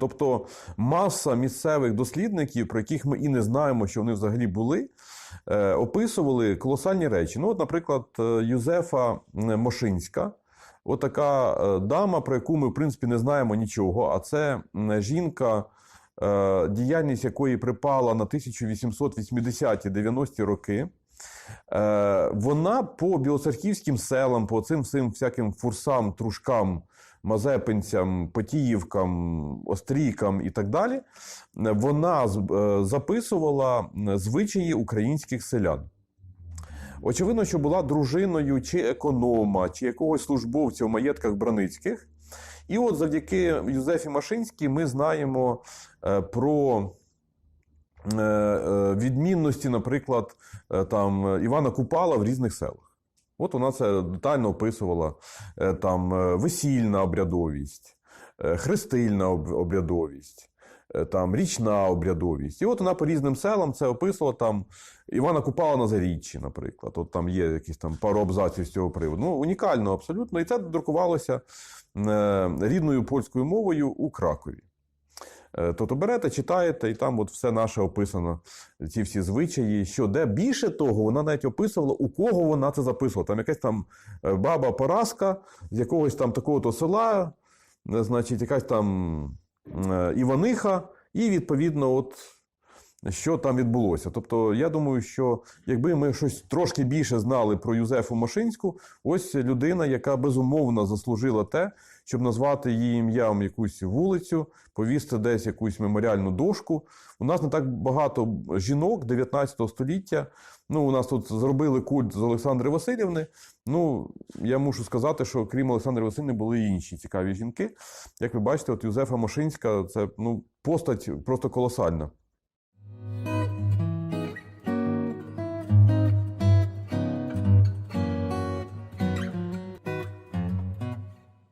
Тобто маса місцевих дослідників, про яких ми і не знаємо, що вони взагалі були, е, описували колосальні речі. Ну, от, наприклад, е, Юзефа Мошинська, от така е, дама, про яку ми, в принципі, не знаємо нічого. А це жінка, діяльність якої припала на 1880-90-ті роки. Вона по білоцерківським селам, по цим всім всяким фурсам, трушкам, мазепинцям, потіївкам, острійкам і так далі, вона е, записувала звичаї українських селян. Очевидно, що була дружиною чи економа, чи якогось службовця в маєтках Браницьких. І от завдяки Юзефі Машинській ми знаємо е, про е, відмінності, наприклад, там, Івана Купала в різних селах. От вона це детально описувала Е, там е, весільна обрядовість, е, хрестильна обрядовість, там річна обрядовість. І от вона по різним селам це описувала там Івана Купала на Заріччі, наприклад. От там є якісь там пару абзаців з цього приводу. Ну, унікально абсолютно. І це друкувалося рідною польською мовою у Кракові. Е, Тобто берете, читаєте, і там от все наше описано, ці всі звичаї. Що де більше того, вона навіть описувала, у кого вона це записувала. Там якась там е, баба Параска з якогось там такого-то села, е, значить, якась там Іваниха, і відповідно, от що там відбулося. Тобто, я думаю, що якби ми щось трошки більше знали про Юзефу Машинську, ось людина, яка безумовно заслужила те, щоб назвати її ім'ям якусь вулицю, повісти десь якусь меморіальну дошку. У нас не так багато жінок 19 століття. Ну, у нас тут зробили культ з Олександри Васильівни. Ну, я мушу сказати, що крім Олександри Васильівни були і інші цікаві жінки. Як ви бачите, от Юзефа Машинська це ну, постать просто колосальна.